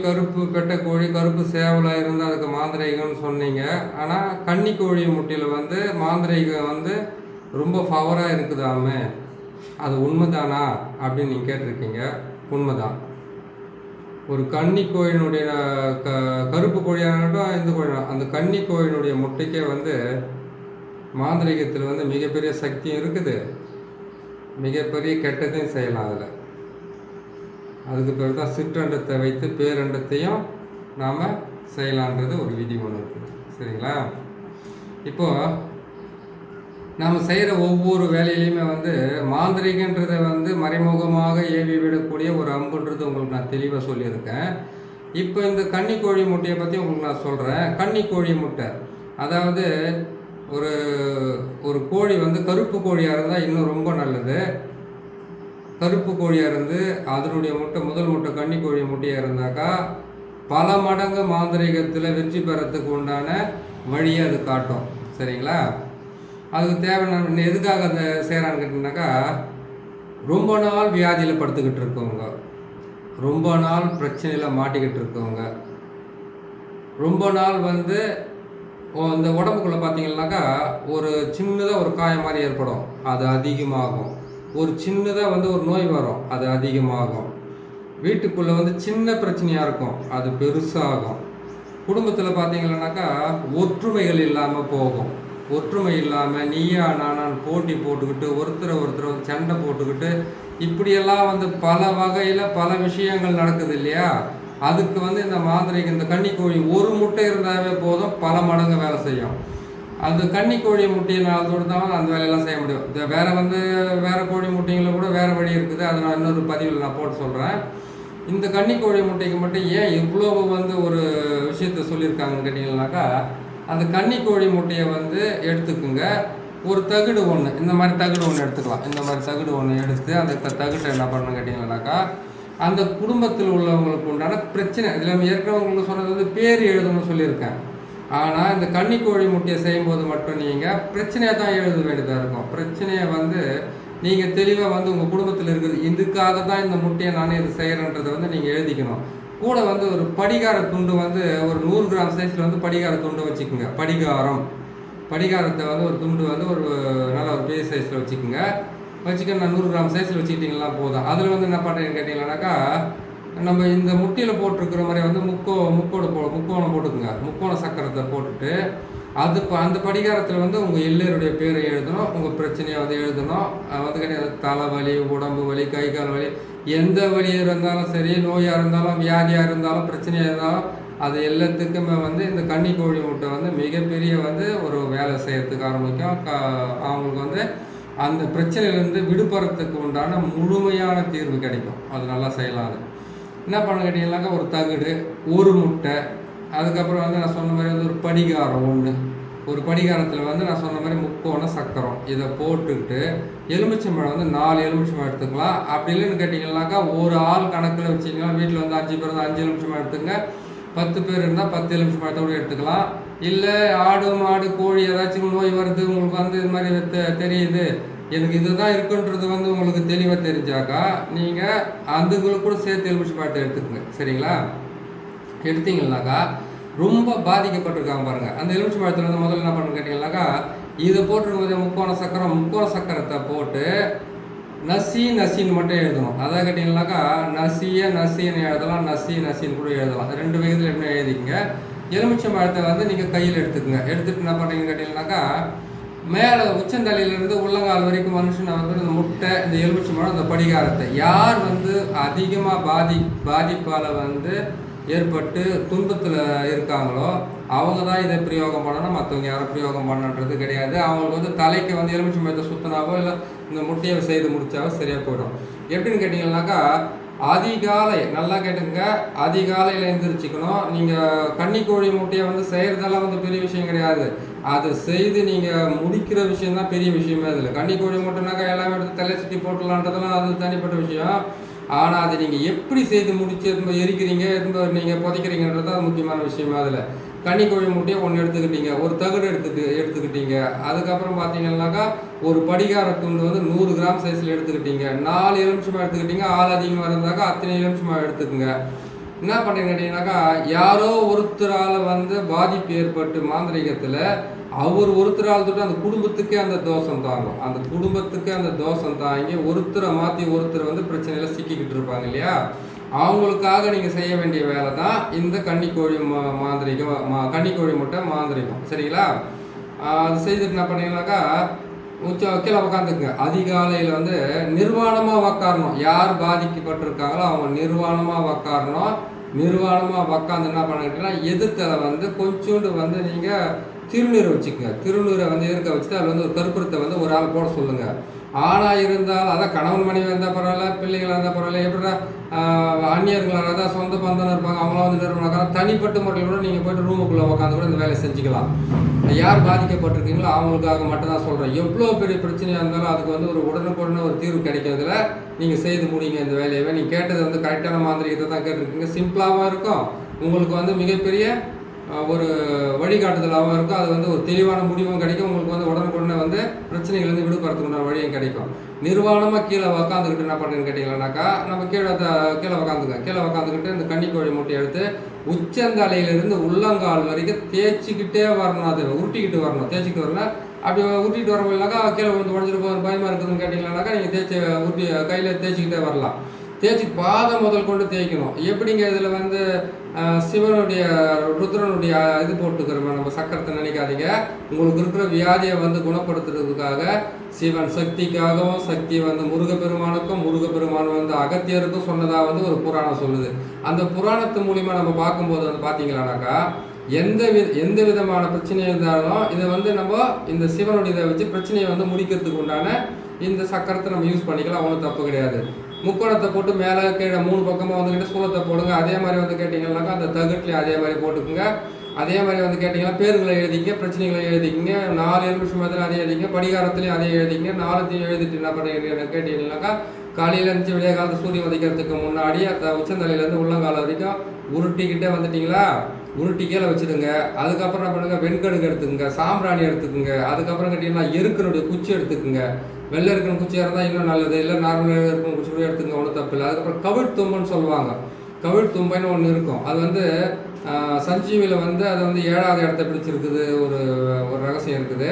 கருப்பு கோழி கருப்பு கோழி கருப்பு சேவலாக இருந்தால் அதுக்கு மாந்திரைகம்னு சொன்னீங்க. ஆனால் கன்னி கோழி முட்டையில் வந்து மாந்திரைகம் வந்து ரொம்ப ஃபவராக இருக்குதாமே? அது உண்மைதானா? அப்படின்னு நீங்கள் கேட்டிருக்கீங்க. உண்மைதான். ஒரு கன்னி கோழியினுடைய க கருப்பு கோழியாகட்டும் இந்த கோழி அந்த கன்னி கோழியினுடைய முட்டைக்கே வந்து மாந்திரிகத்தில் வந்து மிகப்பெரிய சக்தியும் இருக்குது. மிகப்பெரிய கெட்டதையும் செய்யலாம் அதில். அதுக்கு பிறகு தான் சிற்றண்டத்தை வைத்து பேரண்டத்தையும் நாம் செய்யலான்றது ஒரு விதி ஒன்று இருக்குது சரிங்களா? இப்போது நாம் செய்கிற ஒவ்வொரு வேலையிலையுமே வந்து மாந்திரிகன்றதை வந்து மறைமுகமாக ஏவி விடக்கூடிய ஒரு அம்புன்றது உங்களுக்கு நான் தெளிவாக சொல்லியிருக்கேன். இப்போ இந்த கன்னி கோழி முட்டையை பற்றி உங்களுக்கு நான் சொல்கிறேன் கன்னி கோழி முட்டை. அதாவது ஒரு ஒரு கோழி வந்து கருப்பு கோழியாக இருந்தால் இன்னும் ரொம்ப நல்லது. கருப்பு கோழியாக இருந்து அதனுடைய முட்டை முதல் முட்டை கன்னி கோழி முட்டையாக இருந்தாக்கா பல மடங்கு மாந்திரிகத்தில் வெற்றி பெறத்துக்கு உண்டான வழியை அது காட்டும். சரிங்களா? அதுக்கு தேவையான எதுக்காக அந்த செய்கிறான்னு கேட்டிங்கனாக்கா ரொம்ப நாள் வியாதியில் படுத்துக்கிட்டு இருக்கவங்க ரொம்ப நாள் பிரச்சனையில் மாட்டிக்கிட்டு இருக்கவங்க ரொம்ப நாள் வந்து இந்த உடம்புக்குள்ளே பார்த்தீங்கன்னாக்கா ஒரு சின்னதாக ஒரு காயம் மாதிரி ஏற்படும். அது அதிகமாகும். ஒரு சின்னதாக வந்து ஒரு நோய் வரும். அது அதிகமாகும். வீட்டுக்குள்ளே வந்து சின்ன பிரச்சனையாக இருக்கும். அது பெருசாகும். குடும்பத்தில் பார்த்தீங்கன்னாக்கா ஒற்றுமைகள் இல்லாமல் போகும். ஒற்றுமை இல்லாமல் நீயா நானான் போட்டி போட்டுக்கிட்டு ஒருத்தரை ஒருத்தர் வந்து சண்டை போட்டுக்கிட்டு இப்படியெல்லாம் வந்து பல வகையில் பல விஷயங்கள் நடக்குது இல்லையா? அதுக்கு வந்து இந்த மாந்திரிக இந்த கன்னிக்கோழி ஒரு முட்டை இருந்தாவே போதும் பல மடங்கு வேலை செய்யும். அந்த கன்னி கோழி முட்டையினால தான் அந்த வேலையெல்லாம் செய்ய முடியும். இந்த வேறு வந்து வேறு கோழி முட்டைங்களில் கூட வேறு வழி இருக்குது. அதை நான் இன்னொரு பதிவில் நான் போட்டு சொல்கிறேன் இந்த கன்னி கோழி முட்டைக்கு மட்டும் ஏன் இவ்வளோ வந்து ஒரு விஷயத்த சொல்லியிருக்காங்கன்னு கேட்டிங்கன்னாக்கா அந்த கன்னி கோழி முட்டையை வந்து எடுத்துக்குங்க. ஒரு தகுடு ஒன்று இந்த மாதிரி தகுடு ஒன்று எடுத்துக்கலாம். இந்த மாதிரி தகுடு ஒன்று எடுத்து அந்த தகுட்டை என்ன பண்ணணும் கேட்டிங்கன்னாக்கா அந்த குடும்பத்தில் உள்ளவங்களுக்கு உண்டான பிரச்சனை. இதில் ஏற்கனவே உங்களுக்கு சொன்னது வந்து பேர் எழுதணும்னு சொல்லியிருக்கேன். ஆனால் இந்த கன்னிக்கோழி முட்டையை செய்யும்போது மட்டும் நீங்கள் பிரச்சனையை தான் எழுத வேண்டியதாக இருக்கும். பிரச்சனையை வந்து நீங்கள் தெளிவாக வந்து உங்கள் குடும்பத்தில் இருக்குது. இதுக்காக தான் இந்த முட்டையை நானே இது செய்கிறேன்றதை வந்து நீங்கள் எழுதிக்கணும். கூட வந்து ஒரு படிகார துண்டு வந்து ஒரு நூறு கிராம் சைஸில் வந்து படிகார துண்டு வச்சுக்கோங்க. படிகாரம். படிகாரத்தை வந்து ஒரு துண்டு வந்து ஒரு நல்ல ஒரு பெரிய சைஸில் வச்சுக்கோங்க. வச்சுக்க நான் நூறு கிராம் சைஸில் வச்சுக்கிட்டிங்கன்னா போதும். அதில் வந்து என்ன பண்ணுறேன்னு கேட்டிங்கன்னாக்கா நம்ம இந்த முட்டியில் போட்டிருக்கிற மாதிரி வந்து முக்கோ முக்கோடு போ முக்கோணம் போட்டுக்குங்க. முக்கோண சக்கரத்தை போட்டுட்டு அது ப- அந்த படிகாரத்தில் வந்து உங்கள் எல்லோருடைய பேரை எழுதணும் உங்கள் பிரச்சனையை வந்து எழுதணும். அது வந்து கிடையாது. தலைவலி உடம்பு வலி கை கால் வலி எந்த வலி இருந்தாலும் சரி நோயாக இருந்தாலும் வியாதியாக இருந்தாலும் பிரச்சனையாக இருந்தாலும் அது எல்லாத்துக்குமே வந்து இந்த கன்னி கோழி முட்டை வந்து மிகப்பெரிய வந்து ஒரு வேலை செய்யறதுக்கு ஆரம்பிக்கும். க அவங்களுக்கு வந்து அந்த பிரச்சனையிலேருந்து விடுபடுறதுக்கு உண்டான முழுமையான தீர்வு கிடைக்கும். அது நல்லா செய்யலாம் அது. என்ன பண்ண கேட்டிங்கன்னாக்கா ஒரு தகுடு ஒரு முட்டை அதுக்கப்புறம் வந்து நான் சொன்ன மாதிரி வந்து ஒரு படிகாரம் ஒன்று ஒரு படிகாரத்தில் வந்து நான் சொன்ன மாதிரி முக்கோண சக்கரம். இதை போட்டுக்கிட்டு எலுமிச்சம்பழம் வந்து நாலு எலுமிச்சம்பழம் எடுத்துக்கலாம். அப்படி இல்லைன்னு கேட்டிங்கன்னாக்கா ஒரு ஆள் கணக்கில் வச்சிங்கன்னா வீட்டில் வந்து அஞ்சு பேர் இருந்தால் அஞ்சு எலுமிச்சம்பழம் எடுத்துங்க. பத்து பேர் இருந்தால் பத்து எலுமிச்சம்பழத்தை கூட எடுத்துக்கலாம். இல்லை ஆடு மாடு கோழி ஏதாச்சும் நோய் வருது உங்களுக்கு வந்து இது மாதிரி தெரியுது. எனக்கு இதுதான் இருக்குன்றது வந்து உங்களுக்கு தெளிவாக தெரிஞ்சாக்கா நீங்கள் அதுங்களுக்கு கூட சேர்த்து எலுமிச்சம்பழத்தை எடுத்துக்கங்க. சரிங்களா? எடுத்தீங்கன்னாக்கா ரொம்ப பாதிக்கப்பட்டிருக்காங்க பாருங்கள் அந்த எலுமிச்சை பழத்தில் வந்து முதல்ல என்ன பண்ணு கேட்டிங்கன்னாக்கா இதை போட்டிருக்கும் முக்கோண சக்கரம் முக்கோண சக்கரத்தை போட்டு நசி நசின்னு மட்டும் எழுதணும். அதான் கேட்டிங்கன்னாக்கா நசிய நசின்னு எழுதலாம் நசி நசின்னு கூட எழுதலாம். ரெண்டு வயதில் என்ன எழுதிக்கங்க. எலுமிச்சை பழத்தை வந்து நீங்கள் கையில் எடுத்துக்கங்க. எடுத்துட்டு என்ன பண்ணுறீங்கன்னு கேட்டிங்கன்னாக்கா மேலே உச்சந்தலையிலேருந்து உள்ளங்கால் வரைக்கும் மனுஷனை வந்து இந்த முட்டை இந்த எலுமிச்சை பழம் இந்த படிகாரத்தை. யார் வந்து அதிகமாக பாதி பாதிப்பால் வந்து ஏற்பட்டு துன்பத்தில் இருக்காங்களோ அவங்க தான் இதை பிரயோகம் பண்ணணும். மற்றவங்க யாரும் பிரயோகம் பண்ணன்றது கிடையாது. அவங்களுக்கு வந்து தலைக்கு வந்து எலுமிச்சை மரத்தை சுத்தினாவோ இல்லை இந்த முட்டையை செய்து முடித்தாவோ சரியாக போயிடும். எப்படின்னு கேட்டிங்கன்னாக்கா அதிகாலை நல்லா கேட்டுங்க அதிகாலையில் எழுந்திரிச்சிக்கணும் நீங்கள் கன்னிக்கோழி முட்டையை வந்து செய்கிறதெல்லாம் வந்து பெரிய விஷயம் கிடையாது. அதை செய்து நீங்கள் முடிக்கிற விஷயம் தான் பெரிய விஷயமே அதில். கன்னிக்கோழி முட்டைனாக்கா எல்லாமே எடுத்து தலை சுற்றி போட்டலான்றதெல்லாம் அது தனிப்பட்ட விஷயம். ஆனால் அதை நீங்கள் எப்படி செய்து முடிச்சு திரும்ப எரிக்கிறீங்க திரும்ப நீங்கள் புதைக்கிறீங்கன்றது தான் முக்கியமான விஷயமா அதில். கன்னிக்கோழி முட்டையை ஒன்று எடுத்துக்கிட்டீங்க ஒரு தகடு எடுத்துட்டு எடுத்துக்கிட்டீங்க. அதுக்கப்புறம் பார்த்தீங்கன்னாக்கா ஒரு படிகார துண்டு வந்து நூறு கிராம் சைஸில் எடுத்துக்கிட்டீங்க. நாலு எலுமிச்சமாக எடுத்துக்கிட்டீங்க ஆள் அதிகமாக இருந்தாக்கா அத்தனை எலுமிச்சமாக எடுத்துக்கோங்க. என்ன பண்ணுறீங்க கேட்டிங்கனாக்கா யாரோ ஒருத்தரால் வந்து பாதிப்பு ஏற்பட்டு மாந்திரிகத்தில் அவர் ஒருத்தரால் தொட்டு அந்த குடும்பத்துக்கே அந்த தோஷம் தாங்கும். அந்த குடும்பத்துக்கு அந்த தோஷம் தாங்கி ஒருத்தரை மாற்றி ஒருத்தர் வந்து பிரச்சனையில் சிக்கிக்கிட்டு இருப்பாங்க இல்லையா? அவங்களுக்காக நீங்கள் செய்ய வேண்டிய வேலை தான் இந்த கன்னிக்கோழி மா மாந்திரிகம் மா கன்னிக்கோழி முட்டை மாந்திரிகம். சரிங்களா? அது செய்துட்டு என்ன பண்ணீங்கன்னாக்கா உச்ச கீழே உட்காந்துக்குங்க அதிகாலையில் வந்து நிர்வாணமாக உக்காரணும் யார் பாதிக்கப்பட்டிருக்காங்களோ அவங்க நிர்வாணமாக உக்காரணும் நிர்வாணமாக உக்காந்து என்ன பண்ணிக்கிட்டீங்கன்னா எதிர்த்தலை வந்து கொஞ்சோண்டு வந்து நீங்கள் திருநீரை வச்சுக்கோங்க. திருநீரை வந்து இருக்க வச்சுட்டு அதில் வந்து ஒரு கருப்புரத்தை வந்து ஒரு ஆள் போட சொல்லுங்கள் ஆணாக இருந்தால் அதான் கணவன் மனைவி இருந்தால் பரவாயில்ல பிள்ளைகளாக இருந்தால் பரவாயில்ல எப்படின்னா அந்நியர்களாக இருந்தால் சொந்த பந்தம் இருப்பாங்க அவங்களாம் வந்து நிறுவனம் தனிப்பட்ட முறையில் கூட நீங்கள் போயிட்டு ரூமுக்குள்ளே உட்காந்து கூட இந்த வேலையை செஞ்சுக்கலாம். யார் பாதிக்கப்பட்டிருக்கீங்களோ அவங்களுக்காக மட்டும் தான் சொல்கிறேன் எவ்வளோ பெரிய பிரச்சனையாக இருந்தாலும் அதுக்கு வந்து ஒரு உடனுக்குடனே ஒரு தீர்வு கிடைக்கிறதுல நீங்கள் செய்து முடிங்க இந்த வேலையை நீங்கள் கேட்டது வந்து கரெக்டான மாந்திரிகத்தை தான் கேட்டிருக்கீங்க. சிம்பிளாகவும் இருக்கும். உங்களுக்கு வந்து மிகப்பெரிய ஒரு வழிகாட்டுதலாகவும் இருக்கும். அது வந்து ஒரு தெளிவான முடிவும் கிடைக்கும். உங்களுக்கு வந்து உடனுக்குடனே வந்து பிரச்சனைகள் வந்து விடுபடுறதுக்குண்டான வழியும் கிடைக்கும். நிர்வாணமாக கீழே உக்காந்துக்கிட்டு என்ன பண்ணுறேன்னு கேட்டிங்கன்னாக்கா நம்ம கீழே கீழே உக்காந்துங்க. கீழே உக்காந்துக்கிட்டு இந்த கன்னிக்கோழி முட்டையை எடுத்து உச்சந்தலையிலிருந்து உள்ளங்கால் வரைக்கும் தேய்ச்சிக்கிட்டே வரணும். அது உருட்டிக்கிட்டு வரணும். தேய்ச்சிக்கிட்டு வரணும் அப்படி உருட்டிட்டு வர முடியலனாக்கா கீழே வந்து உடஞ்சிட்டு போகிற பயமாக இருக்குதுன்னு கேட்டிங்கன்னாக்கா நீங்கள் தேய்ச்சி உருட்டி கையில் தேய்ச்சிக்கிட்டே வரலாம். தேய்ச்சி பாதம் முதல் கொண்டு தேய்க்கணும். எப்படிங்க இதில் வந்து சிவனுடைய ருத்ரனுடைய இது போட்டுக்கிறோம்? நம்ம சக்கரத்தை நினைக்காதீங்க. உங்களுக்கு இருக்கிற வியாதியை வந்து குணப்படுத்துறதுக்காக சிவன் சக்திக்காகவும் சக்தி வந்து முருகப்பெருமானுக்கும் முருகப்பெருமான் வந்து அகத்தியருக்கும் சொன்னதாக வந்து ஒரு புராணம் சொல்லுது. அந்த புராணத்து மூலிமா நம்ம பார்க்கும்போது வந்து பார்த்தீங்களானாக்கா எந்த வி எந்த விதமான பிரச்சனை இருந்தாலும் இதை வந்து நம்ம இந்த சிவனுடைய இதை வச்சு பிரச்சனையை வந்து முடிக்கிறதுக்கு உண்டான இந்த சக்கரத்தை நம்ம யூஸ் பண்ணிக்கலாம். ஒன்றும் தப்பு கிடையாது. முக்கோணத்தை போட்டு மேலே கீழே மூணு பக்கமாக வந்துக்கிட்டு சூலத்தை போடுங்க. அதே மாதிரி வந்து கேட்டிங்கன்னாக்கா அந்த தகட்டுலையும் அதே மாதிரி போட்டுக்குங்க. அதே மாதிரி வந்து கேட்டிங்கன்னா பேர்களை எழுதிங்க பிரச்சனைகளை எழுதிக்கிங்க. நாலு எலுமிஷம் அதே எழுதிங்க படிகாரத்துலேயும் அதே எழுதிங்க நாலுத்தையும் எழுதிட்டு என்ன பண்ணுறீங்க கேட்டிங்கன்னாக்கா காலையில் இருந்துச்சு விடிய காலத்து சூரியன் உதைக்கிறதுக்கு முன்னாடி அந்த உச்சந்தலையிலேருந்து உள்ளங்கால வரைக்கும் உருட்டிக்கிட்டே வந்துட்டிங்களா? உருட்டி கீழே வச்சுடுங்க. அதுக்கப்புறம் என்ன பண்ணுங்க? வெண்கடுகு எடுத்துக்கோங்க. சாம்பிராணி எடுத்துக்கோங்க. அதுக்கப்புறம் கேட்டிங்கன்னா எருக்கனுடைய குச்சி எடுத்துக்கோங்க. வெள்ளை இருக்கிற குச்சியாக இருந்தால் இன்னும் நல்லது. இல்லை நார்மலாக இருக்கிற குச்சி கூட எடுத்துங்க ஒன்றும் தப்பு இல்லை. அதுக்கப்புறம் கவிழ் தும்புன்னு சொல்லுவாங்க. கவிழ் தும்பைன்னு ஒன்று இருக்கும். அது வந்து சஞ்சீவியில் வந்து அது வந்து ஏழாவது இடத்த பிடிச்சிருக்குது. ஒரு ஒரு ரகசியம் இருக்குது.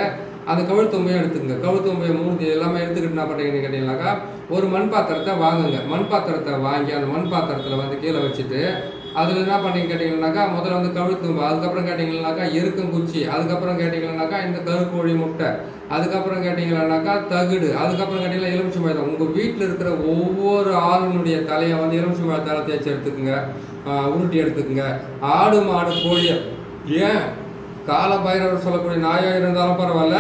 அந்த கவிழ் தும்பையும் எடுத்துக்கங்க. கவிழ் தும்பையை மூணு எல்லாமே எடுத்துக்கிட்டு என்ன பண்ணுறீங்கன்னு கேட்டிங்கனாக்கா ஒரு மண் பாத்திரத்தை வாங்குங்க. மண் பாத்திரத்தை வாங்கி அந்த மண் பாத்திரத்தில் வந்து கீழே வச்சுட்டு அதில் என்ன பண்ணி கேட்டிங்கன்னாக்கா முதல்ல வந்து கழுத்தும்பு அதுக்கப்புறம் கேட்டிங்கன்னாக்கா எருக்கம் குச்சி அதுக்கப்புறம் கேட்டிங்கன்னாக்கா இந்த கருக்கோழி முட்டை அதுக்கப்புறம் கேட்டிங்கன்னாக்கா தகுடு அதுக்கப்புறம் கேட்டிங்கன்னா எலுமிச்சை மரம். உங்கள் வீட்டில் இருக்கிற ஒவ்வொரு ஆளுனுடைய தலையை வந்து எலுமிச்சை மரம் தேய்ச்சி எடுத்துக்கோங்க. உருட்டி எடுத்துக்கோங்க. ஆடு மாடு கோழியை. ஏன்? கால பைரவர் சொல்லக்கூடிய நாயாக இருந்தாலும் பரவாயில்ல.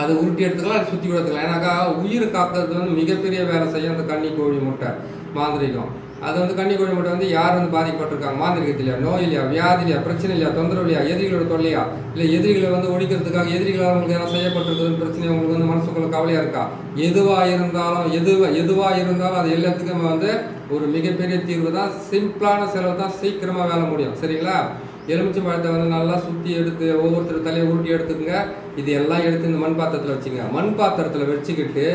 அதை உருட்டி எடுத்துக்கலாம் அதை சுற்றி எடுத்துக்கலாம். ஏன்னாக்கா உயிர் காக்கிறது வந்து மிகப்பெரிய வேலை செய்யும் அந்த கன்னி கோழி முட்டை மாந்திரிகம். அது வந்து கன்னி மட்டும் வந்து யார் வந்து பாதிக்கப்பட்டிருக்காங்க மாந்திரிகத்திலையா நோய் இல்லையா வியாதி இல்லையா பிரச்சனை இல்லையா தொந்தரவு இல்லையா எதிரிகளோட தொல்லையா? இல்லை எதிரிகளை வந்து ஒழிக்கிறதுக்காக எதிரிகளால் அவங்களுக்கு எதாவது செய்யப்பட்டிருக்குதுன்னு பிரச்சனை உங்களுக்கு வந்து மனசுக்குள்ள கவலையாக இருக்கா? எதுவாக இருந்தாலும் எதுவாக எதுவாக இருந்தாலும் அது எல்லாத்துக்குமே வந்து ஒரு மிகப்பெரிய தீர்வு தான். சிம்பிளான செலவு தான். சீக்கிரமாக வேலை முடியும். சரிங்களா? எலுமிச்சை பழத்தை வந்து நல்லா சுற்றி எடுத்து ஒவ்வொருத்தர் தலையை உருட்டி எடுத்துக்கோங்க. இது எல்லாம் எடுத்து இந்த மண் பாத்திரத்தில் வச்சுங்க. மண் பாத்திரத்தில் வச்சுக்கிட்டு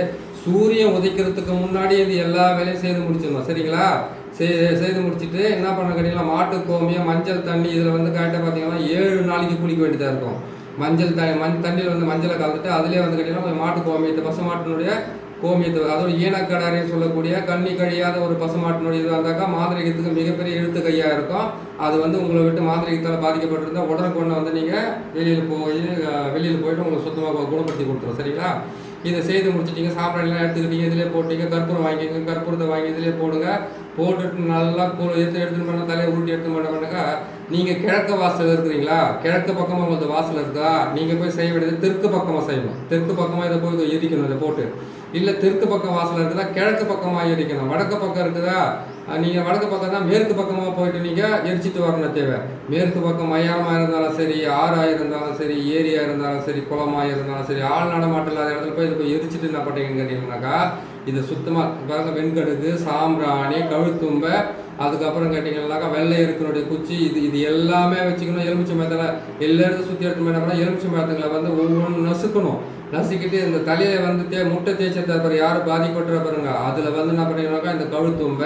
சூரியன் உதைக்கிறதுக்கு முன்னாடி இது எல்லா வேலையும் செய்து முடிச்சிடணும். சரிங்களா? செய்து முடிச்சிட்டு என்ன பண்ண கேட்டிங்கன்னா மாட்டு கோமியம் மஞ்சள் தண்ணி இதில் வந்து கரெக்டாக பார்த்தீங்கன்னா ஏழு நாளைக்கு குளிக்க வேண்டியதாக இருக்கும். மஞ்சள் த மண் தண்ணியில் வந்து மஞ்சளை கலந்துட்டு அதிலே வந்து கேட்டிங்கன்னா கொஞ்சம் மாட்டு கோமியத்தை பசுமாட்டினுடைய கோமியத்தை அதோட ஈனக்கடாரின்னு சொல்லக்கூடிய கண்ணி கழியாத ஒரு பசுமாட்டினுடைய இதாக இருந்தாக்கா மாந்திரிகத்துக்கு மிகப்பெரிய எழுத்து கையாக இருக்கும். அது வந்து உங்களை விட்டு மாந்திரிகத்தால் பாதிக்கப்பட்டிருந்தால் உடனுக்குடனே வந்து நீங்கள் வெளியில் போய் வெளியில் போயிட்டு உங்களுக்கு சுத்தமாக குணப்படுத்தி கொடுத்துரும். சரிங்களா? இதை செய்து முடிச்சிட்டீங்க சாப்பாடுலாம் எடுத்துக்கிட்டீங்க இதிலே போட்டீங்க கற்பூரம் வாங்கிக்கோங்க கற்பூரத்தை வாங்கி இதிலே போடுங்க. போட்டுட்டு நல்லா கூ எடுத்து எடுத்துன்னு பண்ண தலையை உருட்டி எடுத்து பண்ண பண்ணாக்கா நீங்கள் கிழக்கு வாசல் இருக்கிறீங்களா? கிழக்கு பக்கமாக உங்களுக்கு வாசல் இருக்கா? நீங்கள் போய் செய்ய வேண்டியது தெற்கு பக்கமாக செய்யணும். தெற்கு பக்கமாக இதை போய் எரிக்கணும் இதை போட்டு. இல்லை தெற்கு பக்கம் வாசல் இருக்குதா கிழக்கு பக்கமாக எரிக்கணும் வடக்கு பக்கம் இருக்குதா? நீங்கள் வடக்கு பக்கம் தான் மேற்கு பக்கமாக போயிட்டு நீங்கள் எரிச்சிட்டு வரணும் தேவை. மேற்கு பக்கம் மையானமாக இருந்தாலும் சரி ஆறாக இருந்தாலும் சரி ஏரியாக இருந்தாலும் சரி குளமாக இருந்தாலும் சரி ஆள் நடமாட்டம் இல்லாத இடத்துல போய் இது போய் எரிச்சிட்டு என்ன பண்ணுறீங்கன்னு கேட்டிங்கன்னாக்கா இது சுத்தமாக பாருங்க வெண்கடுகு சாம்பிராணி கழுத்தும்ப அதுக்கப்புறம் கேட்டிங்கன்னாக்கா வெள்ளை இருக்கிறனுடைய குச்சி இது இது எல்லாமே வச்சுக்கணும். எலுமிச்சை மரத்தில் எல்லாரும் சுற்றி எடுத்து என்ன பண்ணால் எலுமிச்சை மரத்துங்களை வந்து ஒவ்வொன்றும் நசுக்கணும். நசுக்கிட்டு இந்த தலையை வந்து தே முட்டை தேய்ச்ச தவிர யாரும் பாதிப்பட்டுற பாருங்க அதில் வந்து என்ன பண்ணீங்கன்னாக்கா இந்த கழுத்தும்ப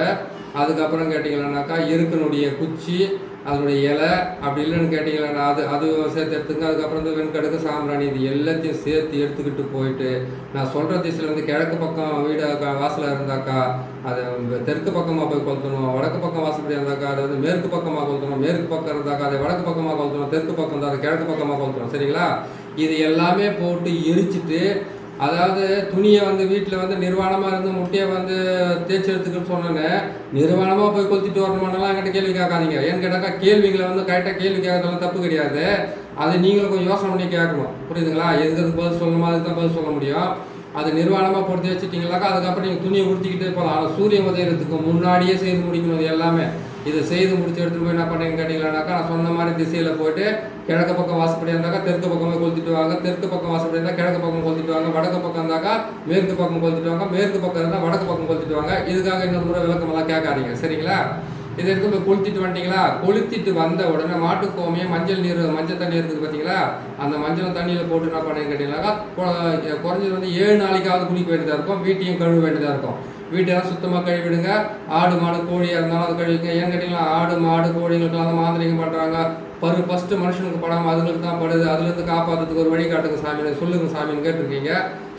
அதுக்கப்புறம் கேட்டிங்கன்னாக்கா இருக்கனுடைய குச்சி அதனுடைய இலை அப்படி இல்லைன்னு கேட்டிங்கன்னா அது அது சேர்த்து எடுத்துங்க. அதுக்கப்புறம் இந்த வெண்கடுக்கு சாம்பிராணி இது எல்லாத்தையும் சேர்த்து எடுத்துக்கிட்டு போயிட்டு நான் சொல்கிற திசையிலேருந்து கிழக்கு பக்கம் வீடு வாசலில் இருந்தாக்கா அது தெற்கு பக்கமாக போய் கொளுத்தணும் வடக்கு பக்கம் வாசப்படி இருந்தாக்கா அது வந்து மேற்கு பக்கமாக கொளுத்தணும் மேற்கு பக்கம் இருந்தாக்கா அதை வடக்கு பக்கமாக கொளுத்தணும் தெற்கு பக்கம் தான் அது கிழக்கு பக்கமாக கொளுத்தணும் சரிங்களா? இது எல்லாமே போட்டு எரிச்சிட்டு அதாவது துணியை வந்து வீட்டில் வந்து நிர்வாணமாக இருந்து முட்டையை வந்து தேய்ச்சி எடுத்துக்கிட்டு சொன்னேன்னு நிர்வாணமாக போய் கொளுத்திட்டு வரணுமானலாம் என்கிட்ட கேள்வி கேட்காதீங்க. ஏன்னு கேட்டாக்கா கேள்விகளை வந்து கரெக்டாக கேள்வி கேட்கறதுலாம் தப்பு கிடையாது. அது நீங்களும் கொஞ்சம் யோசனை பண்ணி கேட்கணும். புரியுதுங்களா? எதுக்கு பதில் சொல்லணுமோ? அதுக்கு தான் பதில் சொல்ல முடியும். அது நிர்வாணமாக பொறுத்து வச்சுட்டீங்களாக்கா அதுக்கப்புறம் நீங்கள் துணியை உடுத்திக்கிட்டே போகலாம். ஆனால் சூரியன் உதயத்துக்கு முன்னாடியே செய்து முடிக்கணும் அது எல்லாமே. இதை செய்து முடிச்சு எடுத்துகிட்டு போய் என்ன பண்ணீங்கன்னு கேட்டீங்கன்னாக்கா நான் சொன்ன மாதிரி திசையில் போயிட்டு கிழக்கு பக்கம் வாசப்படி இருந்தாக்கா தெற்கு பக்கமே கொளுத்திட்டு வாங்க. தெற்கு பக்கம் வாசப்படி இருந்தால் கிழக்கு பக்கம் கொளுத்திட்டு வாங்க. வடக்கு பக்கம் இருந்தாக்கா மேற்கு பக்கம் கொளுத்திட்டு வாங்க. மேற்கு பக்கம் இருந்தால் வடக்கு பக்கம் கொளுத்திட்டு வாங்க. இதுக்காக இன்னொரு முறை விளக்கமெல்லாம் கேட்காதீங்க. சரிங்களா? இது எடுத்து போய் கொளுத்திட்டு வந்துட்டீங்களா கொளுத்திட்டு வந்த உடனே மாட்டு கோமியம் மஞ்சள் நீர் மஞ்சள் தண்ணி இருக்குது பார்த்தீங்களா அந்த மஞ்சள் தண்ணியில் போட்டு என்ன பண்ணீங்கன்னு கேட்டீங்கன்னாக்கா குறைஞ்சது வந்து ஏழு நாளைக்காவது குளிக்க வேண்டியதாக இருக்கும். வீட்டையும் கழுவ வேண்டியதாக இருக்கும். வீட்டெல்லாம் சுத்தமாக கழுவிடுங்க. ஆடு மாடு கோழியாக இருந்தாலும் அதை கழுவிங்க ஏன்னு கேட்டிங்களா ஆடு மாடு கோழிகளுக்கெல்லாம் தான் மாந்திரிகம் பண்ணுறாங்க. பரு ஃபஸ்ட்டு மனுஷனுக்கு படாமல் அதுங்களுக்கு தான் படுது. அதுலேருந்து காப்பாற்றுறதுக்கு ஒரு வழிகாட்டுங்க சாமி. சொல்லுங்க சாமின்னு கேட்டிருக்கீங்க.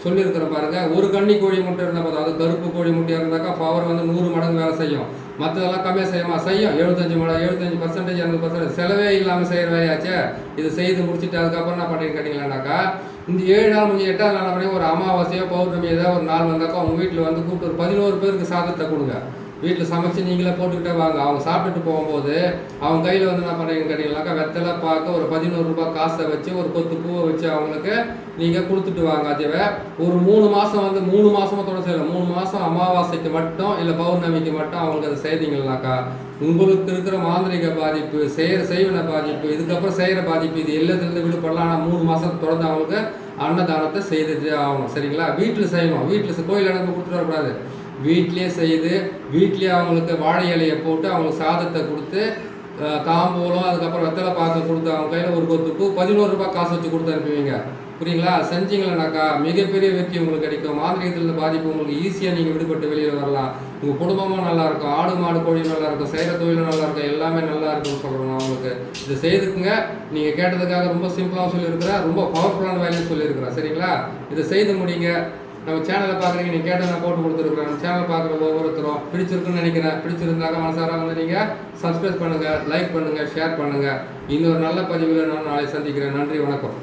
சொல்லியிருக்கிறேன் பாருங்கள் ஒரு கன்னி கோழி முட்டை இருந்தால் பார்த்தா அது கருப்பு கோழி முட்டையாக இருந்தாக்கா பவர் வந்து நூறு மடங்கு வேலை செய்யும். மற்றதெல்லாம் கம்மியாக செய்யுமா? செய்யும். எழுபத்தஞ்சு மடம் எழுபத்தஞ்சு பர்சன்டேஜ் எண்பது பர்சன்டேஜ் செலவே இல்லாமல் செய்கிற வேலையாச்சே. இது செய்து முடிச்சுட்டு அதுக்கப்புறம் என்ன பண்ணுறீங்க கேட்டிங்களானாக்கா இந்த ஏழு நாள் முடிஞ்சு எட்டாவது நாள் வரையும் ஒரு அமாவாசையோ பௌர்ணமி ஏதாவது ஒரு நாள் வந்தாக்கா அவங்க வீட்டில் வந்து கூப்பிட்டு ஒரு பதினோரு பேருக்கு சாதத்தை கொடுங்க. வீட்டில் சமைச்சு நீங்களே போட்டுக்கிட்டே வாங்க. அவங்க சாப்பிட்டுட்டு போகும்போது அவங்க கையில் வந்து என்ன பண்ணுறீங்கன்னு கேட்டிங்கனாக்கா வெத்தலை பார்க்க ஒரு பதினோரு ரூபாய் காசை வச்சு ஒரு கொத்து பூவை வச்சு அவங்களுக்கு நீங்கள் கொடுத்துட்டு வாங்க. அதுவே ஒரு மூணு மாதம் வந்து மூணு மாதமாக தொடர்ந்து செய்யலாம் மூணு மாதம் அமாவாசைக்கு மட்டும் இல்லை பௌர்ணமிக்கு மட்டும் அவங்களுக்கு அதை செய்தீங்கன்னாக்கா உங்களுக்கு இருக்கிற மாந்திரிக பாதிப்பு செய்கிற செய்வன பாதிப்பு இதுக்கப்புறம் செய்கிற பாதிப்பு இது எல்லாத்துலேருந்து விடுபடலாம். ஆனால் மூணு மாதம் தொடர்ந்து அவங்களுக்கு அன்னதானத்தை செய்துட்டு ஆகணும் சரிங்களா? வீட்டில் செய்யணும். வீட்டில் கோயில் எனக்கு கொடுத்துட்டு வரக்கூடாது. வீட்டிலே செய்து வீட்டிலே அவங்களுக்கு வாழை இலையை போட்டு அவங்களுக்கு சாதத்தை கொடுத்து தாம்பூலம் அதுக்கப்புறம் வெத்தலை பாக்கு கொடுத்து அவங்க கையில் ஒரு கொத்து பூ பதினோரு ரூபாய் காசு வச்சு கொடுத்து அனுப்புவீங்க. புரியுங்களா? செஞ்சீங்களானாக்கா மிகப்பெரிய வெற்றி உங்களுக்கு கிடைக்கும். மாந்திரிகத்திலிருந்து பாதிப்பு உங்களுக்கு ஈஸியாக நீங்கள் விடுபட்டு வெளியில் வரலாம். உங்கள் குடும்பமும் நல்லாயிருக்கும். ஆடு மாடு கோழி நல்லாயிருக்கும். செய்கிற தொழிலும் நல்லா இருக்கும் எல்லாமே நல்லா இருக்கும்னு சொல்கிறோம் நான் உங்களுக்கு. இது செய்துக்குங்க. நீங்கள் கேட்டதுக்காக ரொம்ப சிம்பிளாக சொல்லியிருக்கிறேன். ரொம்ப பவர்ஃபுல்லான வேலையும் சொல்லியிருக்கிறேன். சரிங்களா? இதை செய்து முடிங்க. நம்ம சேனலை பார்க்குறீங்க. நீங்கள் கேட்டால் நான் போட்டு கொடுத்துருக்குறேன். நம்ம சேனல் பார்க்குற ஒவ்வொருத்தரும் பிடிச்சிருக்குன்னு நினைக்கிறேன். பிடிச்சிருந்தாக்க மனசார வந்து நீங்கள் சப்ஸ்கிரைப் பண்ணுங்கள் லைக் பண்ணுங்கள் ஷேர் பண்ணுங்கள் இன்னொரு நல்ல பதிவில் நான் நாளை சந்திக்கிறேன். நன்றி வணக்கம்.